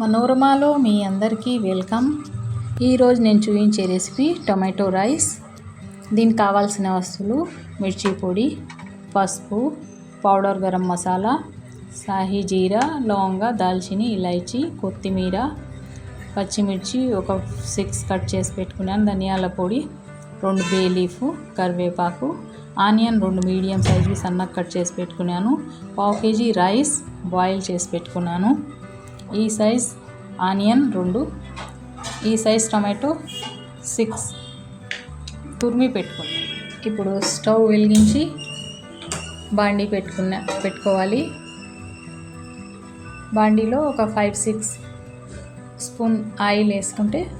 మనోరమాలో మీ అందరికీ వెల్కమ్. ఈరోజు నేను చూపించే రెసిపీ టొమాటో రైస్. దీనికి కావాల్సిన వస్తువులు మిర్చి పొడి పసుపు పౌడర్ గరం మసాలా సాహీ జీరా లవంగ దాల్చిని ఇలైచి కొత్తిమీర పచ్చిమిర్చి ఒక సిక్స్ కట్ చేసి పెట్టుకున్నాను ధనియాల పొడి రెండు బే లీఫ్ కరివేపాకు ఆనియన్ రెండు మీడియం సైజు సన్నగా కట్ చేసి పెట్టుకున్నాను పావు కేజీ రైస్ బాయిల్ చేసి పెట్టుకున్నాను. ఈ సైజ్ ఆనియన్ రెండు ఈ సైజ్ టమాటో సిక్స్. తురిమి పెట్టుకున్నాను ఇప్పుడు స్టవ్ వెలిగించి బాండీ పెట్టుకున్న పెట్టుకోవాలి. బాండీలో ఒక ఫైవ్ సిక్స్ స్పూన్ ఆయిల్ వేసుకుంటే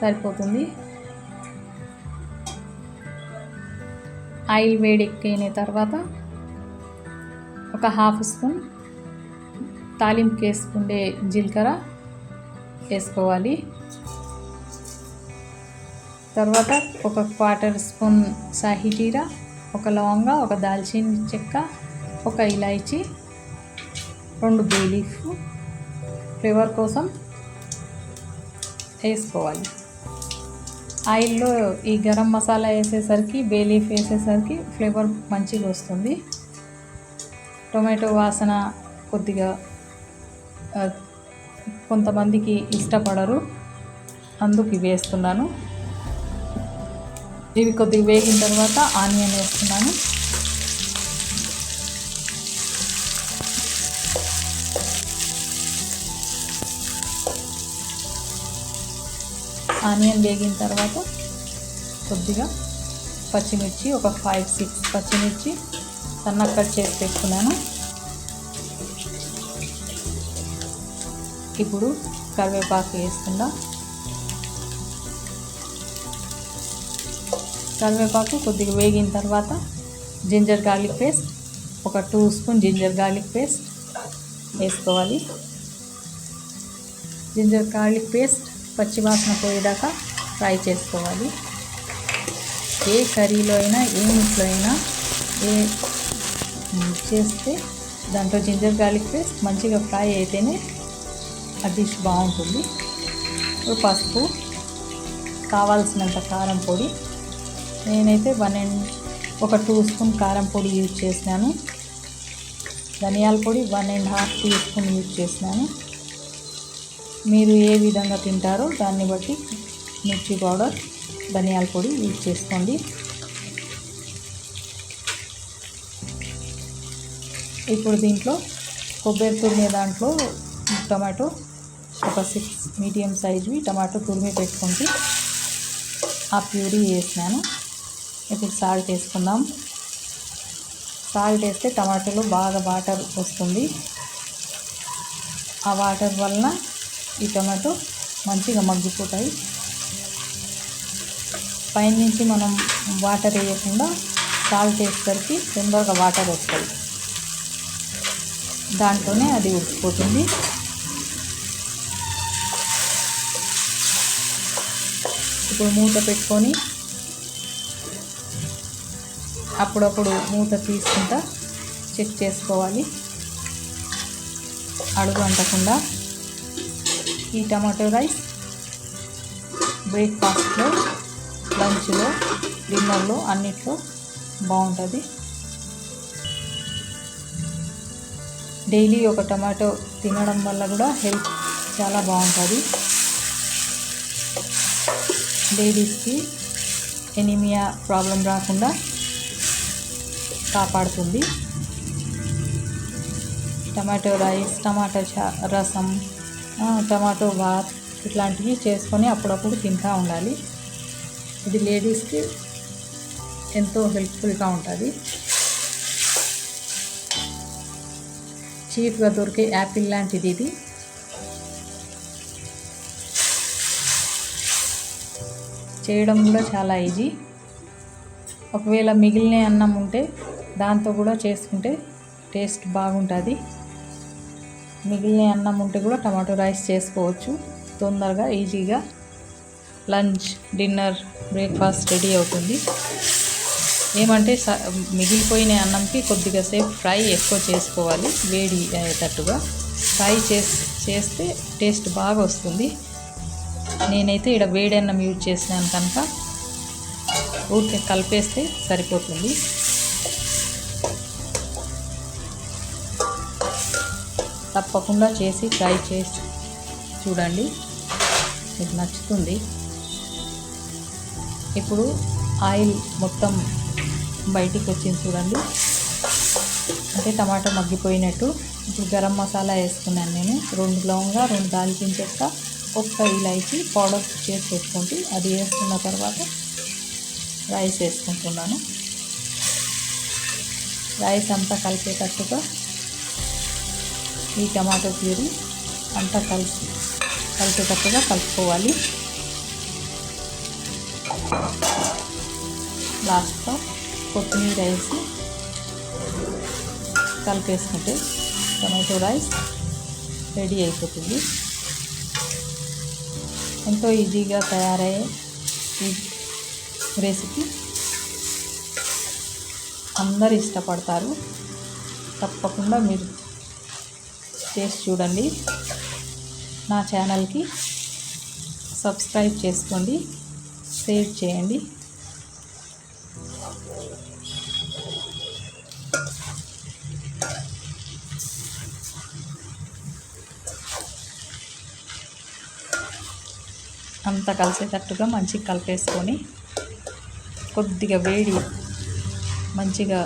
సరిపోతుంది. ఆయిల్ వేడెక్కిన తర్వాత ఒక హాఫ్ స్పూన్ తాలింపుకి వేసుకుండే జీలకర్ర వేసుకోవాలి. తర్వాత ఒక క్వార్టర్ స్పూన్ సాహితీరా ఒక లవంగ ఒక దాల్చిన చెక్క ఒక ఇలాయచి రెండు బేలీఫ్ ఫ్లేవర్ కోసం వేసుకోవాలి. ఆయిల్లో ఈ గరం మసాలా వేసేసరికి బేలీఫ్ వేసేసరికి ఫ్లేవర్ మంచిగా వస్తుంది. టొమాటో వాసన కొద్దిగా కొంతమందికి ఇష్టపడరు. అందుకు ఇవి వేస్తున్నాను. ఇవి కొద్దిగా వేగిన తర్వాత ఆనియన్ వేస్తున్నాను. ఆనియన్ వేగిన తర్వాత కొద్దిగా పచ్చిమిర్చి ఒక ఫైవ్ సిక్స్ పచ్చిమిర్చి సన్నగా కట్ చేసి పెట్టుకున్నాను. ఇప్పుడు కరివేపాకు వేసుకుందాం. కరివేపాకు కొద్దిగా వేగిన తర్వాత జింజర్ గార్లిక్ పేస్ట్ ఒక two spoon ginger garlic paste వేసుకోవాలి. జింజర్ గార్లిక్ పేస్ట్ పచ్చివాసన పోయేదాకా ఫ్రై చేసుకోవాలి. ఏ కర్రీలో అయినా ఏ ఇంట్లో అయినా ఏ చేస్తే దాంట్లో జింజర్ గార్లిక్ పేస్ట్ మంచిగా ఫ్రై అయితేనే ఆ డిష్ బాగుంటుంది. పసుపు కావాల్సినంత కారం పొడి. నేనైతే వన్ అండ్ ఒక టూ స్పూన్ కారం పొడి యూజ్ చేసినాను. ధనియాల పొడి one and half teaspoon use చేసినాను. మీరు ఏ విధంగా తింటారో దాన్ని బట్టి మిర్చి పౌడర్ ధనియాల పొడి యూజ్ చేసుకోండి. ఇప్పుడు దీంట్లో కొబ్బరి తురిమే దాంట్లో టమాటో ఒక సిక్స్ మీడియం సైజువి టమాటో తురిమి పెట్టుకుంటే ఆ ప్యూరీ వేసినాను. ఇప్పుడు సాల్ట్ వేసుకుందాం. సాల్ట్ వేస్తే టమాటోలో బాగా వాటర్ వస్తుంది. ఆ వాటర్ వలన ఈ టమాటో మంచిగా మగ్గిపోతాయి. పైనుంచి మనం వాటర్ వేయకుండా సాల్ట్ వేసేసరికి తొందరగా వాటర్ వస్తాయి. దాంట్లోనే అది ఉడికిపోతుంది. ఇప్పుడు మూత పెట్టుకొని అప్పుడప్పుడు మూత తీసుకుంటా చెక్ చేసుకోవాలి. అడుగు అంటకుండా ఈ టమాటో రైస్ బ్రేక్ఫాస్ట్లో లంచ్లో డిన్నర్లో అన్నిట్లో బాగుంటుంది. డైలీ ఒక టమాటో తినడం వల్ల కూడా హెల్త్ చాలా బాగుంటుంది. లేడీస్కి ఎనీమియా ప్రాబ్లం రాకుండా కాపాడుతుంది. టమాటో రైస్ టమాటో చా రసం టమాటో బాత్ ఇట్లాంటివి చేసుకొని అప్పుడప్పుడు తింటూ ఉండాలి. ఇది లేడీస్కి ఎంతో హెల్ప్ఫుల్గా ఉంటుంది. చీప్గా దొరికే యాపిల్ లాంటిది ఇది. చేయడం కూడా చాలా ఈజీ ఒకవేళ మిగిలిన అన్నం ఉంటే దాంతో కూడా చేసుకుంటే టేస్ట్ బాగుంటుంది. మిగిలిన అన్నం ఉంటే కూడా టమాటో రైస్ చేసుకోవచ్చు. తొందరగా ఈజీగా లంచ్ డిన్నర్ బ్రేక్ఫాస్ట్ రెడీ అవుతుంది. ఏమంటే స మిగిలిపోయిన అన్నంకి కొద్దిగా సేపు ఫ్రై ఎక్కువ చేసుకోవాలి. వేడి అయ్యేటట్టుగా. ఫ్రై చేస్తే టేస్ట్ బాగా వస్తుంది. నేనైతే ఇక్కడ వేడన్నం యూజ్ చేసినాను కనుక. ఊరికే కలిపేస్తే సరిపోతుంది. తప్పకుండా చేసి ట్రై చేసి చూడండి. మీకు నచ్చుతుంది. ఇప్పుడు ఆయిల్ మొత్తం బయటికి వచ్చింది చూడండి. అంటే టమాటా మగ్గిపోయినట్టు. ఇప్పుడు గరం మసాలా వేసుకున్నాను నేను. రెండు లవంగా రెండు దాల్చిన చెక్క ఒక్క ఇలాచి పౌడర్ చేసి పెట్టుకుంటే అది వేసుకున్న తర్వాత రైస్ వేసుకుంటున్నాను. రైస్ అంతా కలిపేటట్టుగా ఈ టమాటో ప్యూరీ అంతా కలిసి కలిపేటట్టుగా కలుపుకోవాలి. లాస్ట్లో కొత్తిమీర వేసి కలిపేసుకుంటే టమాటో రైస్ రెడీ అయిపోతుంది. ఎంతో ఈజీగా తయారయ్యే ఈ రెసిపీ. అందరు ఇష్టపడతారు. తప్పకుండా మీరు చేసి చూడండి. నా ఛానల్కి సబ్స్క్రైబ్ చేసుకోండి. షేర్ చేయండి. అంతా కలిసేటట్టుగా మంచిగా కలిపేసుకొని కొద్దిగా వేడి మంచిగా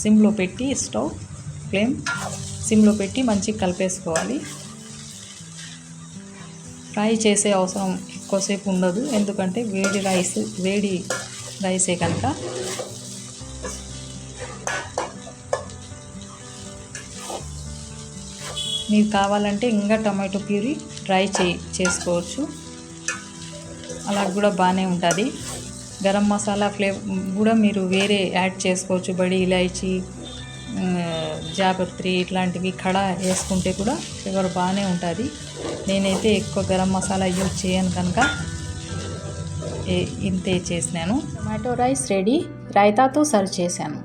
సిమ్లో పెట్టి స్టవ్ ఫ్లేమ్ సిమ్లో పెట్టి మంచిగా కలిపేసుకోవాలి. ఫ్రై చేసే అవసరం ఎక్కువసేపు ఉండదు ఎందుకంటే వేడి రైస్ వేడి రైసే కనుక. మీకు కావాలంటే ఇంకా టమాటో ప్యూరీ డ్రై చే చేసుకోవచ్చు. అలా కూడా బాగానే ఉంటుంది. గరం మసాలా ఫ్లేవర్ కూడా మీరు వేరే యాడ్ చేసుకోవచ్చు. బడి ఇలాచి జాపత్రి ఇట్లాంటివి కడ వేసుకుంటే కూడా ఫ్లేవర్ బాగానే ఉంటుంది. నేనైతే ఎక్కువ గరం మసాలా యూజ్ చేయను కనుక ఇంతే చేసినాను. Tomato rice ready. రైతాతో సర్వ్ చేశాను.